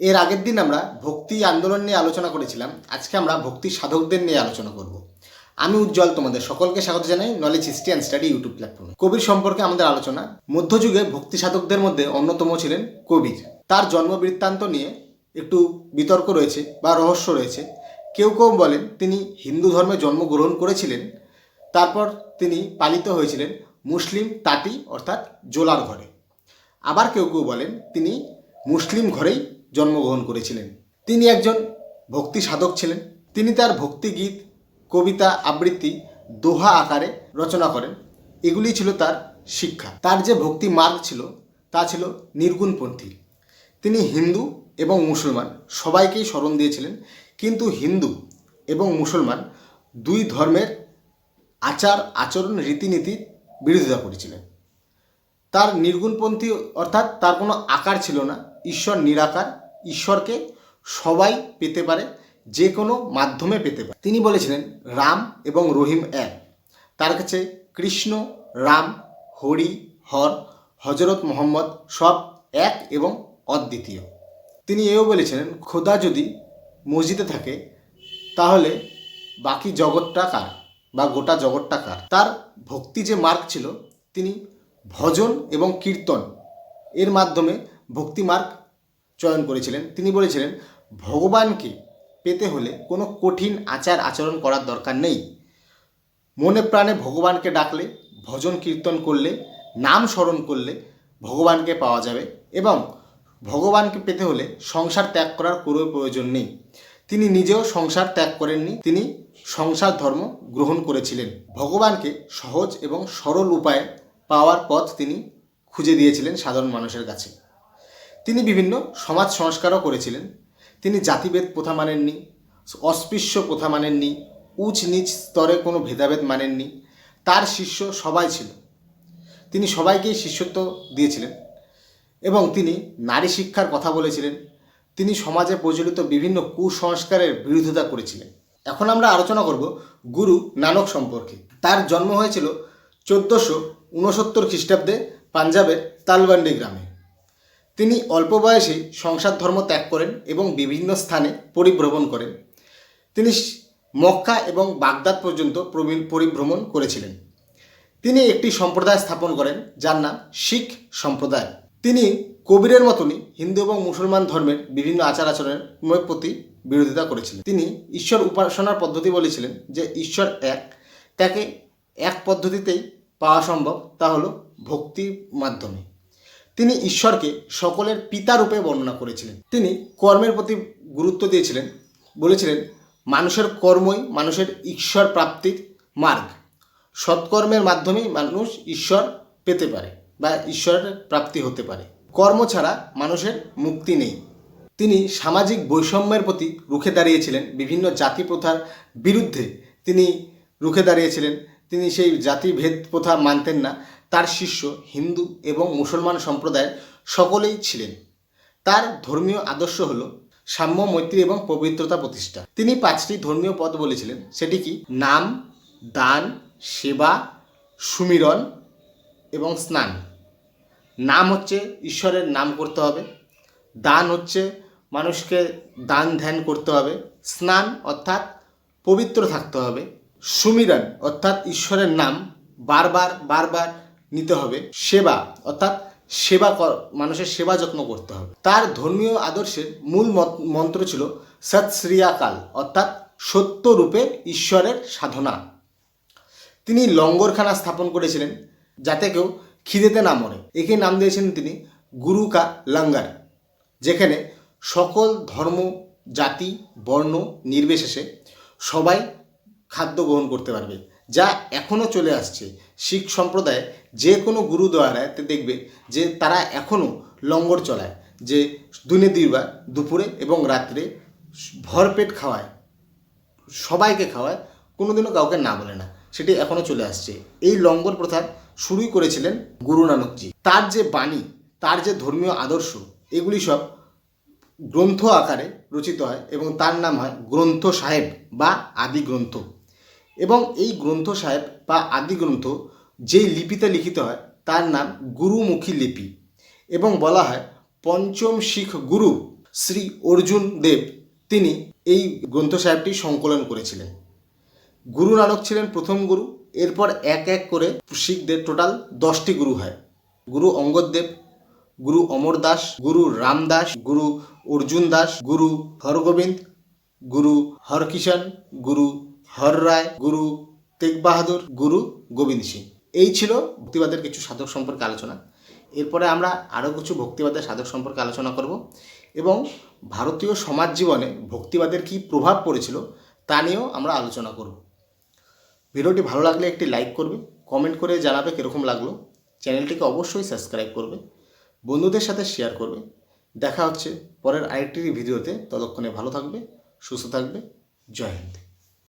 এর আগের দিন আমরা ভক্তি আন্দোলন নিয়ে আলোচনা করেছিলাম। আজকে আমরা ভক্তি সাধকদের নিয়ে আলোচনা করব। আমি উজ্জ্বল তোমাদের সকলকে স্বাগত জানাই knowledge history and study YouTube প্ল্যাটফর্মে কবির সম্পর্কে আমাদের আলোচনা। মধ্যযুগে ভক্তি সাধকদের মধ্যে অন্যতম ছিলেন কবির। তার জন্ম বৃত্তান্ত নিয়ে একটু বিতর্ক রয়েছে বা রহস্য রয়েছে। কেউ কেউ বলেন তিনি হিন্দু ধর্মে জন্মগ্রহণ করেছিলেন। তারপর তিনি পালিত হয়েছিলেন মুসলিম তাঁতি অর্থাৎ জোলার ঘরে। আবার কেউ কেউ বলেন তিনি মুসলিম ঘরেই জন্মগ্রহণ করেছিলেন। তিনি একজন ভক্তি সাধক ছিলেন। তিনি তার ভক্তি গীত কবিতা আবৃত্তি, দোহা আকারে রচনা করেন। এগুলি ছিল তার শিক্ষা। তার যে ভক্তি মার্গ ছিল, তা ছিল নির্গুণপন্থী। তিনি হিন্দু এবং মুসলমান, সবাইকেই স্মরণ দিয়েছিলেন। কিন্তু হিন্দু এবং মুসলমান দুই ধর্মের আচার, আচরণ রীতিনীতির বিরোধিতা করেছিলেন। তার নির্গুণপন্থী অর্থাৎ তার কোনো আকার ছিল না। ঈশ্বর নিরাকার ঈশ্বরকে সবাই পেতে পারে, যে কোনো মাধ্যমে পেতে পারে। তিনি বলেছিলেন, রাম এবং রহিম এক। তার কাছে কৃষ্ণ, রাম, হরি, হর, হজরত মোহাম্মদ সব এক এবং অদ্বিতীয়। তিনি এও বলেছিলেন, খোদা যদি মসজিদে থাকে, তাহলে বাকি জগৎটা কার? বা গোটা জগৎটা কার? তার ভক্তি যে মার্গ ছিল, তিনি ভজন এবং কীর্তন এর মাধ্যমে ভক্তি মার্গ চয়ন করেছিলেন। তিনি বলেছিলেন, ভগবানকে পেতে হলে কোনো কঠিন আচার আচরণ করার দরকার নেই। মনে প্রাণে ভগবানকে ডাকলে, ভজন কীর্তন করলে, নাম স্মরণ করলে ভগবানকে পাওয়া যাবে এবং ভগবানকে পেতে হলে সংসার ত্যাগ করার কোনো প্রয়োজন নেই। তিনি নিজেও সংসার ত্যাগ করেননি, তিনি সংসার ধর্ম গ্রহণ করেছিলেন। ভগবানকে সহজ এবং সরল উপায়ে পাওয়ার পথ তিনি খুঁজে দিয়েছিলেন সাধারণ মানুষের কাছে। তিনি বিভিন্ন সমাজ সংস্কারও করেছিলেন। তিনি জাতিভেদ প্রথা মানেননি, অস্পৃশ্য প্রথা মানেননি, উচ নিচ স্তরে কোনো ভেদাভেদ মানেননি। তার শিষ্য সবাই ছিল। তিনি সবাইকেই শিষ্যত্ব দিয়েছিলেন এবং তিনি নারী শিক্ষার কথা বলেছিলেন। তিনি সমাজে প্রচলিত বিভিন্ন কুসংস্কারের বিরোধিতা করেছিলেন। এখন আমরা আলোচনা করব গুরু নানক সম্পর্কে। তার জন্ম হয়েছিল চোদ্দোশো উনসত্তর খ্রিস্টাব্দে পাঞ্জাবের তালবান্ডি গ্রামে। তিনি অল্প বয়সেই সংসার ধর্ম ত্যাগ করেন এবং বিভিন্ন স্থানে পরিভ্রমণ করেন। তিনি মক্কা এবং বাগদাদ পর্যন্ত পরিভ্রমণ করেছিলেন। তিনি একটি সম্প্রদায় স্থাপন করেন, যার নাম শিখ সম্প্রদায়। তিনি কবিরের মতনই হিন্দু এবং মুসলমান ধর্মের বিভিন্ন আচার আচরণের প্রতি বিরোধিতা করেছিলেন। তিনি ঈশ্বর উপাসনার পদ্ধতি বলেছিলেন যে, ঈশ্বর এক, তাকে এক পদ্ধতিতেই পাওয়া সম্ভব তা হলো ভক্তির মাধ্যমে। তিনি ঈশ্বরকে সকলের পিতা রূপে বর্ণনা করেছিলেন। তিনি কর্মের প্রতি গুরুত্ব দিয়েছিলেন। বলেছিলেন, মানুষের কর্মই মানুষের ঈশ্বর প্রাপ্তির মার্গ। সৎকর্মের মাধ্যমেই মানুষ ঈশ্বর পেতে পারে বা ঈশ্বরের প্রাপ্তি হতে পারে। কর্ম ছাড়া মানুষের মুক্তি নেই। তিনি সামাজিক বৈষম্যের প্রতি রুখে দাঁড়িয়েছিলেন। বিভিন্ন জাতি প্রথার বিরুদ্ধে তিনি রুখে দাঁড়িয়েছিলেন। তিনি সেই জাতিভেদ প্রথা মানতেন না। তার শিষ্য হিন্দু এবং মুসলমান সম্প্রদায়ের সকলেই ছিলেন। তার ধর্মীয় আদর্শ হল সাম্য, মৈত্রী এবং পবিত্রতা প্রতিষ্ঠা। তিনি পাঁচটি ধর্মীয় পদ বলেছিলেন। সেটি কি? নাম, দান, সেবা, সুমিরন এবং স্নান। নাম হচ্ছে ঈশ্বরের নাম করতে হবে। দান হচ্ছে মানুষকে দান ধ্যান করতে হবে। স্নান অর্থাৎ পবিত্র থাকতে হবে। সুমিরন অর্থাৎ ঈশ্বরের নাম বারবার বারবার নিতে হবে। সেবা, অর্থাৎ সেবা কর, মানুষের সেবা যত্ন করতে হবে। তার ধর্মীয় আদর্শের মূল মন্ত্র ছিল সৎ অর্থাৎ সত্য রূপে ঈশ্বরের সাধনা। তিনি লঙ্গরখানা স্থাপন করেছিলেন যাতে কেউ খিদেতে না মরে। একে নাম দিয়েছিলেন তিনি গুরু কা লঙ্গার যেখানে সকল ধর্ম, জাতি, বর্ণ, নির্বিশেষে সবাই খাদ্য গ্রহণ করতে পারবে। যা এখনও চলে আসছে। শিখ সম্প্রদায় যে কোনো গুরুদ্বারায় তে দেখবে যে তারা এখনও লঙ্গর চলায়, যে দিনে দুইবার দুপুরে এবং রাত্রে ভরপেট খাওয়ায়, সবাইকে খাওয়ায়, কোনোদিনও কাউকে না বলে না। সেটি এখনও চলে আসছে। এই লঙ্গর প্রথা শুরুই করেছিলেন গুরু নানকজি তার যে বাণী, তার যে ধর্মীয় আদর্শ, এগুলি সব গ্রন্থ আকারে রচিত হয় এবং তার নাম হয় গ্রন্থ সাহেব বা আদি গ্রন্থ এবং এই গ্রন্থ সাহেব বা আদি গ্রন্থ যেই লিপিতে লিখিত হয়, তার নাম গুরুমুখী লিপি। এবং বলা হয় পঞ্চম শিখ গুরু শ্রী অর্জুন দেব, তিনি এই গ্রন্থ সাহেবটি সংকলন করেছিলেন। গুরু নানক ছিলেন প্রথম গুরু, এরপর এক এক করে শিখদের টোটাল দশটি গুরু হয়। গুরু অঙ্গদ দেব, গুরু অমর দাস, গুরু রামদাস গুরু অর্জুন দাস, গুরু হরগোবিন্দ, গুরু হরকিষণ, গুরু হর রায়, গুরু তেগ বাহাদুর, গুরু গোবিন্দ সিং। এই ছিল ভক্তিবাদের কিছু সাধক সম্পর্কে আলোচনা। এরপরে আমরা আরও কিছু ভক্তিবাদের সাধক সম্পর্কে আলোচনা করব এবং ভারতীয় সমাজ জীবনে ভক্তিবাদের কী প্রভাব পড়েছিল তা নিয়েও আমরা আলোচনা করব। ভিডিওটি ভালো লাগলে একটি লাইক করবে, কমেন্ট করে জানাবে কীরকম লাগল। চ্যানেলটিকে অবশ্যই সাবস্ক্রাইব করবে, বন্ধুদের সাথে শেয়ার করবে। দেখা হচ্ছে পরের আরেকটি ভিডিওতে, ততক্ষণে ভালো থাকবে, সুস্থ থাকবে, জয় হিন্দ।